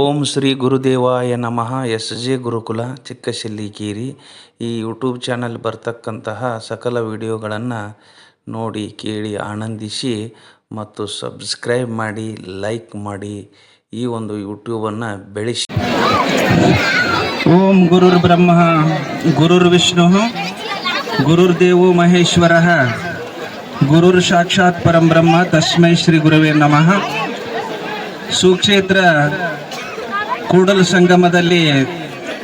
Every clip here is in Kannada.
ಓಂ ಶ್ರೀ ಗುರುದೇವಾಯ ನಮಃ. ಎಸ್ ಜೆ ಗುರುಕುಲ ಚಿಕ್ಕಶಿಲ್ಲಿಕೇರಿ ಈ ಯೂಟ್ಯೂಬ್ ಚಾನಲ್ ಬರ್ತಕ್ಕಂತಹ ಸಕಲ ವಿಡಿಯೋಗಳನ್ನು ನೋಡಿ ಕೇಳಿ ಆನಂದಿಸಿ ಮತ್ತು ಸಬ್ಸ್ಕ್ರೈಬ್ ಮಾಡಿ, ಲೈಕ್ ಮಾಡಿ ಈ ಒಂದು ಯೂಟ್ಯೂಬನ್ನು ಬೆಳೆಸಿ. ಓಂ ಗುರುರ್ ಬ್ರಹ್ಮ, ಗುರುರ್ ವಿಷ್ಣು ಗುರುರ್ದೇವೋ ಮಹೇಶ್ವರ. ಗುರುರ್ ಸಾಕ್ಷಾತ್ ಪರಂ ಬ್ರಹ್ಮ, ತಸ್ಮೈ ಶ್ರೀ ಗುರುವೇ ನಮಃ. ಸುಕ್ಷೇತ್ರ ಕೂಡಲ ಸಂಗಮದಲ್ಲಿ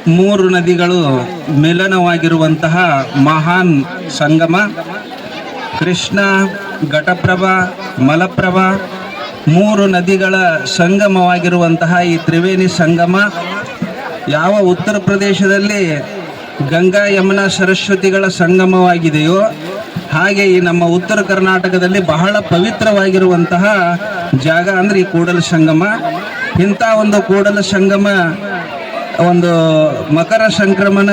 ಮೂರು ನದಿಗಳು ಮಿಲನವಾಗಿರುವಂತಹ ಮಹಾನ್ ಸಂಗಮ. ಕೃಷ್ಣ, ಘಟಪ್ರಭಾ, ಮಲಪ್ರಭಾ ಮೂರು ನದಿಗಳ ಸಂಗಮವಾಗಿರುವಂತಹ ಈ ತ್ರಿವೇಣಿ ಸಂಗಮ. ಯಾವ ಉತ್ತರ ಪ್ರದೇಶದಲ್ಲಿ ಗಂಗಾ, ಯಮುನಾ, ಸರಸ್ವತಿಗಳ ಸಂಗಮವಾಗಿದೆಯೋ ಹಾಗೆ ಈ ನಮ್ಮ ಉತ್ತರ ಕರ್ನಾಟಕದಲ್ಲಿ ಬಹಳ ಪವಿತ್ರವಾಗಿರುವಂತಹ ಜಾಗ ಅಂದರೆ ಈ ಕೂಡಲ ಸಂಗಮ. ಇಂಥ ಒಂದು ಕೂಡಲ ಸಂಗಮ, ಒಂದು ಮಕರ ಸಂಕ್ರಮಣ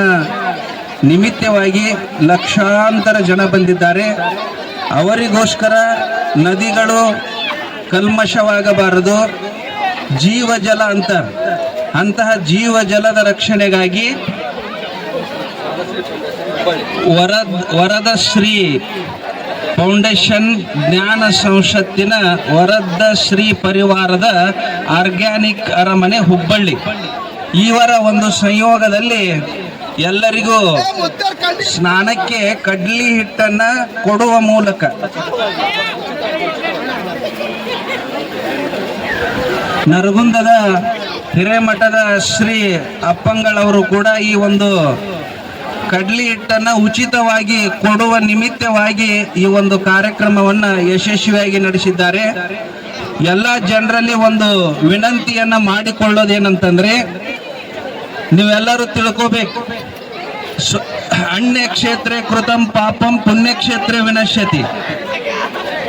ನಿಮಿತ್ತವಾಗಿ ಲಕ್ಷಾಂತರ ಜನ ಬಂದಿದ್ದಾರೆ. ಅವರಿಗೋಸ್ಕರ ನದಿಗಳು ಕಲ್ಮಶವಾಗಬಾರದು. ಜೀವ ಜಲ ಅಂತ, ಅಂತಹ ಜೀವ ಜಲದ ರಕ್ಷಣೆಗಾಗಿ ವರದ ವರದ ಶ್ರೀ ಫೌಂಡೇಶನ್ ಜ್ಞಾನ ಸಂಸತ್ತಿನ ವರದ ಶ್ರೀ ಪರಿವಾರದ ಆರ್ಗ್ಯಾನಿಕ್ ಅರಮನೆ ಹುಬ್ಬಳ್ಳಿ. ಇವರ ಒಂದು ಸಂಯೋಗದಲ್ಲಿ ಎಲ್ಲರಿಗೂ ಸ್ನಾನಕ್ಕೆ ಕಡ್ಲಿ ಹಿಟ್ಟನ್ನು ಕೊಡುವ ಮೂಲಕ. ನರಗುಂದದ ಹಿರೇಮಠದ ಶ್ರೀ ಅಪ್ಪಂಗಳವರು ಕೂಡ ಈ ಒಂದು ಕಡ್ಲಿ ಹಿಟ್ಟನ್ನು ಉಚಿತವಾಗಿ ಕೊಡುವ ನಿಮಿತ್ತವಾಗಿ ಈ ಒಂದು ಕಾರ್ಯಕ್ರಮವನ್ನ ಯಶಸ್ವಿಯಾಗಿ ನಡೆಸಿದ್ದಾರೆ. ಎಲ್ಲ ಜನರಲ್ಲಿ ಒಂದು ವಿನಂತಿಯನ್ನ ಮಾಡಿಕೊಳ್ಳೋದೇನಂತಂದ್ರೆ, ನೀವೆಲ್ಲರೂ ತಿಳ್ಕೋಬೇಕು. ಕ್ಷೇತ್ರ ಕೃತಂ ಪಾಪಂ ಪುಣ್ಯಕ್ಷೇತ್ರ ವಿನಶ್ಯತಿ.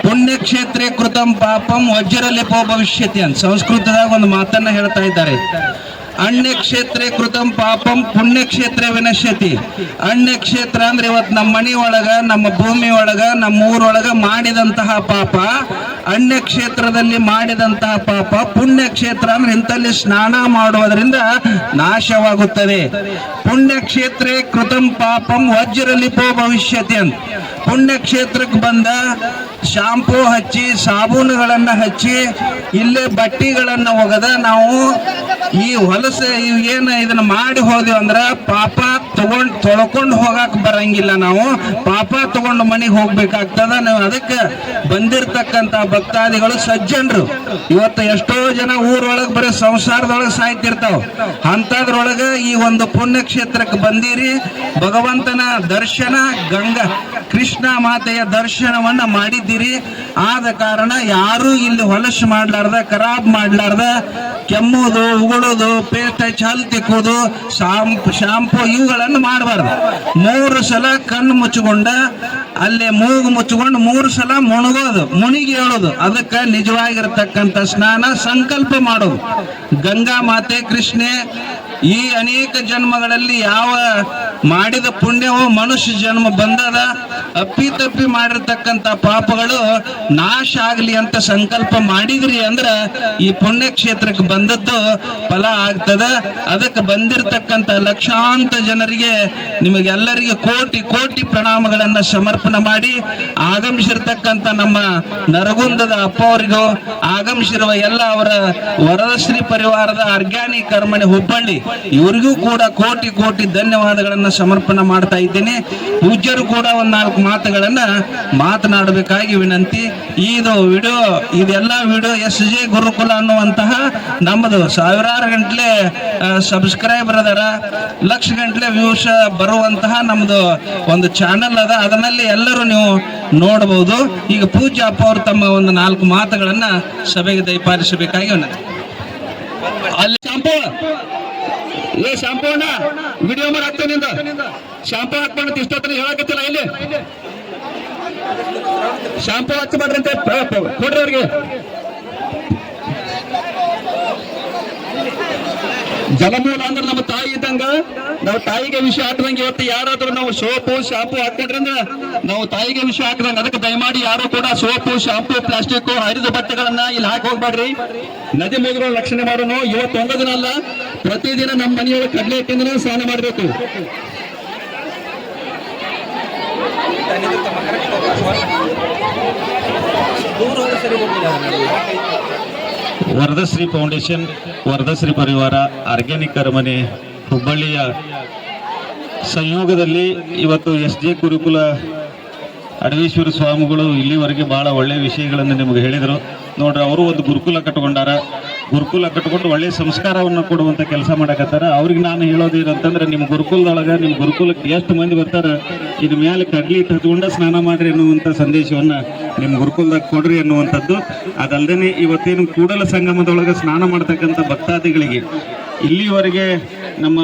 ಪುಣ್ಯಕ್ಷೇತ್ರ ಕೃತಂ ಪಾಪಂ ವಜ್ರಲಿಪೋ ಭವಿಷ್ಯತಿ ಅಂತ ಸಂಸ್ಕೃತದಾಗ ಒಂದು ಮಾತನ್ನ ಹೇಳ್ತಾ ಇದ್ದಾರೆ. ಅನ್ಯ ಕ್ಷೇತ್ರ ಕೃತಂ ಪಾಪಂ ಪುಣ್ಯಕ್ಷೇತ್ರ ವಿನಶ್ಯತಿ. ಅಣ್ಯಕ್ಷೇತ್ರ ಅಂದ್ರೆ ಇವತ್ತು ನಮ್ಮ ಮನೆ ಒಳಗ, ನಮ್ಮ ಭೂಮಿ ಒಳಗ, ನಮ್ಮ ಊರೊಳಗ ಮಾಡಿದಂತಹ ಪಾಪ. ಅಣ್ಯಕ್ಷೇತ್ರದಲ್ಲಿ ಮಾಡಿದಂತಹ ಪಾಪ ಪುಣ್ಯಕ್ಷೇತ್ರ ಅಂದ್ರೆ ಇಂಥಲ್ಲಿ ಸ್ನಾನ ಮಾಡುವುದರಿಂದ ನಾಶವಾಗುತ್ತದೆ. ಪುಣ್ಯಕ್ಷೇತ್ರ ಕೃತಂ ಪಾಪಂ ವಜ್ರಲಿಪೋ ಭವಿಷ್ಯತಿ ಅಂತ. ಪುಣ್ಯಕ್ಷೇತ್ರಕ್ಕೆ ಬಂದ ಶಾಂಪೂ ಹಚ್ಚಿ, ಸಾಬೂನುಗಳನ್ನು ಹಚ್ಚಿ, ಇಲ್ಲೇ ಬಟ್ಟೆಗಳನ್ನು ಒಗದ ನಾವು ಈ ಹೊಲಸ ಏನ ಇದನ್ನ ಮಾಡಿ ಹೋದ್ವಿ ಅಂದ್ರ ಪಾಪ ತಗೊಂಡ್ ತೊಳ್ಕೊಂಡು ಹೋಗಾಕ್ ಬರಂಗಿಲ್ಲ ನಾವು. ಪಾಪ ತಗೊಂಡು ಮನೆಗೆ ಹೋಗ್ಬೇಕಾಗ್ತದ. ನಾವು ಅದಕ್ಕೆ ಬಂದಿರ್ತಕ್ಕಂತ ಭಕ್ತಾದಿಗಳು ಸಜ್ಜನರು. ಇವತ್ತು ಎಷ್ಟೋ ಜನ ಊರೊಳಗೆ ಬರೀ ಸಂಸಾರದೊಳಗೆ ಸಾಯ್ತಿರ್ತಾವ. ಅಂತದ್ರೊಳಗ ಈ ಒಂದು ಪುಣ್ಯ ಕ್ಷೇತ್ರಕ್ಕೆ ಬಂದಿರಿ. ಭಗವಂತನ ದರ್ಶನ, ಗಂಗಾ, ಕೃಷ್ಣ ಮಾತೆಯ ದರ್ಶನವನ್ನ ಮಾಡಿದ್ದೀರಿ. ಆದ ಕಾರಣ ಯಾರು ಇಲ್ಲಿ ಹೊಲಸು ಮಾಡ್ಲಾರ್ದ, ಖರಾಬ್ ಮಾಡ್ಲಾರ್ದ, ಕೆಮ್ಮುದು ಉಗುಳೋದು ಪೇಸ್ಟ್ ಹಚ್ಚಿ ಹಲ್ ತಿಕ್ಕೋದು ಶಾಂಪು ಶಾಂಪು ಇವುಗಳನ್ನು ಮಾಡಬಾರ್ದು. ಮೂರು ಸಲ ಕಣ್ಣು ಮುಚ್ಚಿಕೊಂಡ, ಅಲ್ಲೇ ಮೂಗು ಮುಚ್ಚಿಕೊಂಡು ಮೂರು ಸಲ ಮುಣಗೋದು, ಮುಣಿಗಿ ಹೇಳೋದು. ಅದಕ್ಕೆ ನಿಜವಾಗಿರ್ತಕ್ಕಂಥ ಸ್ನಾನ, ಸಂಕಲ್ಪ ಮಾಡೋದು. ಗಂಗಾ ಮಾತೆ ಕೃಷ್ಣೆ, ಈ ಅನೇಕ ಜನ್ಮಗಳಲ್ಲಿ ಯಾವ ಮಾಡಿದ ಪುಣ್ಯವೋ ಮನುಷ್ಯ ಜನ್ಮ ಬಂದದ. ಅಪ್ಪಿ ತಪ್ಪಿ ಮಾಡಿರ್ತಕ್ಕಂಥ ಪಾಪಗಳು ನಾಶ ಆಗಲಿ ಅಂತ ಸಂಕಲ್ಪ ಮಾಡಿದ್ರಿ ಅಂದ್ರ ಈ ಪುಣ್ಯಕ್ಷೇತ್ರಕ್ಕೆ ಬಂದದ್ದು ಫಲ ಆಗ್ತದ. ಅದಕ್ಕೆ ಬಂದಿರತಕ್ಕಂತ ಲಕ್ಷಾಂತ ಜನರಿಗೆ ನಿಮಗೆಲ್ಲರಿಗೆ ಕೋಟಿ ಕೋಟಿ ಪ್ರಣಾಮಗಳನ್ನ ಸಮರ್ಪಣೆ ಮಾಡಿ ಆಗಮಿಸಿರ್ತಕ್ಕಂತ ನಮ್ಮ ನರಗುಂದದ ಅಪ್ಪ ಅವರಿಗೂ ಆಗಮಿಸಿರುವ ಎಲ್ಲ ಅವರ ವರದಶ್ರೀ ಪರಿವಾರದ ಆರ್ಗ್ಯಾನಿ ಕರ್ಮಣಿ ಹುಬ್ಬಳ್ಳಿ, ಇವರಿಗೂ ಕೂಡ ಕೋಟಿ ಕೋಟಿ ಧನ್ಯವಾದಗಳನ್ನ ಸಮರ್ಪಣೆ ಮಾಡ್ತಾ ಇದ್ದೀನಿ. ಪೂಜ್ಯರು ಕೂಡ ಒಂದ್ ನಾಲ್ಕು ಮಾತುಗಳನ್ನ ಮಾತನಾಡಬೇಕಾಗಿ ವಿನಂತಿ. ಇದು ವಿಡಿಯೋ, ಇದೆಲ್ಲ ವಿಡಿಯೋ ಎಸ್ ಜಿ ಗುರುಕುಲ ಅನ್ನುವಂತಹ ನಮ್ಮದು ಸಾವಿರಾರು ಗಂಟ್ಲೆ ಸಬ್ಸ್ಕ್ರೈಬರ್ ಅದರ, ಲಕ್ಷ ಗಂಟ್ಲೆ ವ್ಯೂಸ್ ಬರುವಂತಹ ನಮ್ಮದು ಒಂದು ಚಾನಲ್ ಅದ. ಅದರಲ್ಲಿ ಎಲ್ಲರೂ ನೀವು ನೋಡಬಹುದು. ಈಗ ಪೂಜ್ಯ ಅಪ್ಪ ಅವರು ತಮ್ಮ ಒಂದು ನಾಲ್ಕು ಮಾತುಗಳನ್ನ ಸಭೆಗೆ ದಯಪಾಲಿಸಬೇಕಾಗಿ ವಿನಂತಿ. ಅಲ್ಲಿ ಶಾಂಪು. ಏ ಅಣ್ಣ ವಿಡಿಯೋ ಮಾಡಿ ಶಾಂಪು ಹಾಕ್ಬಾರ್ದು ಇಷ್ಟೊತ್ತನ ಹೇಳಕತ್ತಿಲ್ಲ, ಇಲ್ಲಿ. ಶಾಂಪು ಹಾಕ್ಬಾರ್ದಂತೆ ಕೊಡ್ರಿ ಅವ್ರಿಗೆ. ಜಲಮೂಲ ಅಂದ್ರೆ ನಮ್ಮ ತಾಯಿ ಇದ್ದಂಗ, ನಾವು ತಾಯಿಗೆ ವಿಷ ಹಾಕದಂಗೆ ಇವತ್ತು ಯಾರಾದ್ರೂ ನಾವು ಸೋಪು, ಶಾಂಪು ಹಾಕಿದ್ರಿಂದ ನಾವು ತಾಯಿಗೆ ವಿಷ ಹಾಕದಂಗ. ಅದಕ್ಕೆ ದಯಮಾಡಿ ಯಾರು ಕೂಡ ಸೋಪು, ಶಾಂಪು ಪ್ಲಾಸ್ಟಿಕ್ ಹರಿದ ಬಟ್ಟೆಗಳನ್ನ ಇಲ್ಲಿ ಹಾಕಿ ಹೋಗ್ಬೇಡ್ರಿ. ನದಿ ಮುಗಿಗಳ ರಕ್ಷಣೆ ಮಾಡೋನು. ಇವತ್ತು ಒಂದು ದಿನ ಅಲ್ಲ, ಪ್ರತಿದಿನ ನಮ್ಮ ಮನೆಯೊಳಗೆ ಕಡಲೆ ಹಿಟ್ಟಿಂದನೇ ಸ್ನಾನ ಮಾಡಬೇಕು. ವರದಶ್ರೀ ಫೌಂಡೇಶನ್, ವರದಶ್ರೀ ಪರಿವಾರ, ಆರ್ಗ್ಯಾನಿಕ್ ಅರಮನೆ, ಹುಬ್ಬಳ್ಳಿಯ ಸಂಯೋಗದಲ್ಲಿ ಇವತ್ತು ಎಸ್ ಜೆ ಗುರುಕುಲ ಅಡವೇಶ್ವರ ಸ್ವಾಮಿಗಳು ಇಲ್ಲಿವರೆಗೆ ಭಾಳ ಒಳ್ಳೆಯ ವಿಷಯಗಳನ್ನು ನಿಮಗೆ ಹೇಳಿದರು. ನೋಡ್ರಿ, ಅವರು ಒಂದು ಗುರುಕುಲ ಕಟ್ಕೊಂಡಾರ ಗುರುಕುಲ ಕಟ್ಕೊಂಡು ಒಳ್ಳೆಯ ಸಂಸ್ಕಾರವನ್ನು ಕೊಡುವಂಥ ಕೆಲಸ ಮಾಡಕತ್ತಾರ. ಅವ್ರಿಗೆ ನಾನು ಹೇಳೋದೇನಂತಂದ್ರೆ ನಿಮ್ಮ ಗುರುಕುಲದೊಳಗೆ ನಿಮ್ಮ ಗುರುಕುಲಕ್ಕೆ ಎಷ್ಟು ಮಂದಿ ಬರ್ತಾರೆ ಇದ್ರ ಮೇಲೆ ಕಡ್ಲಿ ತಗೊಂಡ ಸ್ನಾನ ಮಾಡಿರಿ ಅನ್ನುವಂಥ ಸಂದೇಶವನ್ನು ನಿಮ್ಮ ಗುರುಕುಲದಾಗ ಕೊಡ್ರಿ ಅನ್ನುವಂಥದ್ದು. ಅದಲ್ಲದೆ ಇವತ್ತೇನು ಕೂಡಲ ಸಂಗಮದೊಳಗೆ ಸ್ನಾನ ಮಾಡ್ತಕ್ಕಂಥ ಭಕ್ತಾದಿಗಳಿಗೆ ಇಲ್ಲಿವರೆಗೆ ನಮ್ಮ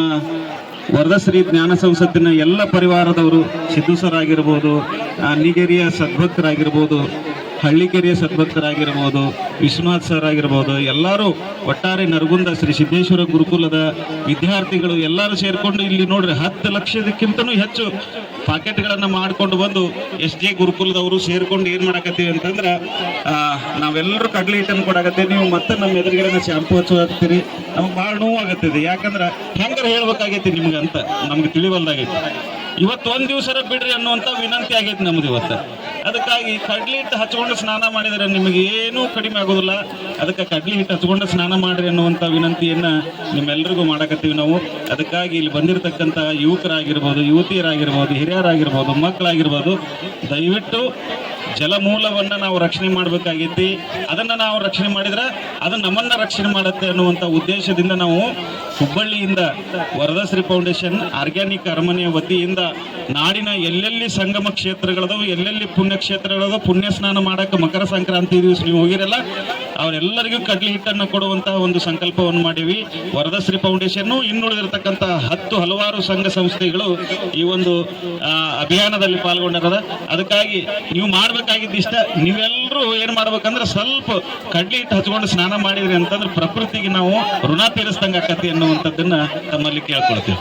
ವರದಶ್ರೀ ಜ್ಞಾನ ಸಂಸತ್ತಿನ ಎಲ್ಲ ಪರಿವಾರದವರು ಸಿದ್ದು ಸರ್ ಆಗಿರ್ಬೋದು ಆ, ನಿಗೇರಿಯ ಸದ್ಭಕ್ತರಾಗಿರ್ಬೋದು ಹಳ್ಳಿಕೆರೆಯ ಸದ್ಭಕ್ತರಾಗಿರ್ಬೋದು, ವಿಶ್ವನಾಥ್ ಸರ್ ಆಗಿರ್ಬೋದು, ಎಲ್ಲರೂ ಒಟ್ಟಾರೆ ನರಗುಂದ ಶ್ರೀ ಸಿದ್ದೇಶ್ವರ ಗುರುಕುಲದ ವಿದ್ಯಾರ್ಥಿಗಳು ಎಲ್ಲರೂ ಸೇರಿಕೊಂಡು ಇಲ್ಲಿ ನೋಡ್ರಿ, ಹತ್ತು ಲಕ್ಷದಕ್ಕಿಂತನೂ ಹೆಚ್ಚು ಪಾಕೆಟ್ಗಳನ್ನು ಮಾಡಿಕೊಂಡು ಬಂದು ಎಸ್ ಜೆ ಗುರುಕುಲದವರು ಸೇರಿಕೊಂಡು ಏನು ಮಾಡಕತ್ತೀವಿ ಅಂತಂದ್ರೆ ನಾವೆಲ್ಲರೂ ಕಡಲೆ ಹಿಟ್ಟನ್ನು ಕೊಡಾಕತ್ತೀವಿ, ನೀವು ಮತ್ತೆ ನಮ್ಮ ಎದುರುಗಡೆ ಶಾಂಪು ಹಚ್ಚುವಾಗ್ತೀರಿ ನಮ್ಗೆ ಭಾಳ ನೋವಾಗತ್ತಿದೆ. ಯಾಕಂದ್ರೆ ಹೆಂಗಾರ ಹೇಳ್ಬೇಕಾಗೈತಿ ನಿಮ್ಗೆ ಅಂತ ನಮ್ಗೆ ತಿಳಿವಲ್ದಾಗೈತಿ. ಇವತ್ತು ಒಂದು ದಿವಸ ಬಿಡ್ರಿ ಅನ್ನುವಂಥ ವಿನಂತಿ ಆಗೈತಿ ನಮ್ದು ಇವತ್ತು. ಅದಕ್ಕಾಗಿ ಕಡ್ಲಿ ಹಿಟ್ಟು ಹಚ್ಕೊಂಡು ಸ್ನಾನ ಮಾಡಿದರೆ ನಿಮಗೆ ಏನೂ ಕಡಿಮೆ ಆಗೋದಿಲ್ಲ. ಅದಕ್ಕೆ ಕಡ್ಲಿ ಹಿಟ್ಟು ಹಚ್ಕೊಂಡು ಸ್ನಾನ ಮಾಡಿರಿ ಅನ್ನುವಂಥ ವಿನಂತಿಯನ್ನ ನಿಮ್ಮೆಲ್ಲರಿಗೂ ಮಾಡಕತ್ತೀವಿ ನಾವು. ಅದಕ್ಕಾಗಿ ಇಲ್ಲಿ ಬಂದಿರತಕ್ಕಂಥ ಯುವಕರಾಗಿರ್ಬೋದು, ಯುವತಿಯರಾಗಿರ್ಬೋದು, ಹಿರಿಯರಾಗಿರ್ಬೋದು, ಮಕ್ಕಳಾಗಿರ್ಬೋದು, ದಯವಿಟ್ಟು ಜಲಮೂಲವನ್ನು ನಾವು ರಕ್ಷಣೆ ಮಾಡಬೇಕಾಗೈತಿ. ಅದನ್ನ ನಾವು ರಕ್ಷಣೆ ಮಾಡಿದ್ರೆ ಅದು ನಮ್ಮನ್ನ ರಕ್ಷಣೆ ಮಾಡುತ್ತೆ ಅನ್ನುವಂಥ ಉದ್ದೇಶದಿಂದ ನಾವು ಹುಬ್ಬಳ್ಳಿಯಿಂದ ವರದಶ್ರೀ ಫೌಂಡೇಶನ್ ಆರ್ಗ್ಯಾನಿಕ್ ಅರಮನೆಯ ವತಿಯಿಂದ ನಾಡಿನ ಎಲ್ಲೆಲ್ಲಿ ಸಂಗಮ ಕ್ಷೇತ್ರಗಳದವು, ಎಲ್ಲೆಲ್ಲಿ ಪುಣ್ಯ ಕ್ಷೇತ್ರಗಳದವು ಪುಣ್ಯ ಸ್ನಾನ ಮಾಡಕ್ಕೆ ಮಕರ ಸಂಕ್ರಾಂತಿ ದಿವಸ ನೀವು ಹೋಗಿರಲ್ಲ, ಅವರೆಲ್ಲರಿಗೂ ಕಡ್ಲಿ ಹಿಟ್ಟನ್ನು ಕೊಡುವಂತಹ ಒಂದು ಸಂಕಲ್ಪವನ್ನು ಮಾಡೀವಿ. ವರದಶ್ರೀ ಫೌಂಡೇಶನ್ ಇನ್ನುಳಿದಿರತಕ್ಕಂತಹ ಹತ್ತು ಹಲವಾರು ಸಂಘ ಸಂಸ್ಥೆಗಳು ಈ ಒಂದು ಅಭಿಯಾನದಲ್ಲಿ ಪಾಲ್ಗೊಂಡಿರದ. ಅದಕ್ಕಾಗಿ ನೀವು ಮಾಡಬೇಕಾಗಿದ್ದಿಷ್ಟ ನೀವೆಲ್ಲರೂ ಏನು ಮಾಡ್ಬೇಕಂದ್ರೆ ಸ್ವಲ್ಪ ಕಡ್ಲಿ ಹಿಟ್ಟು ಹಚ್ಕೊಂಡು ಸ್ನಾನ ಮಾಡಿದ್ರಿ ಅಂತಂದ್ರೆ ಪ್ರಕೃತಿಗೆ ನಾವು ಋಣ ತೀರಿಸ್ದಂಗೆ ಆಕತಿ ಅನ್ನುವಂಥದ್ದನ್ನ ತಮ್ಮಲ್ಲಿ ಕೇಳ್ಕೊಳ್ತೀವಿ.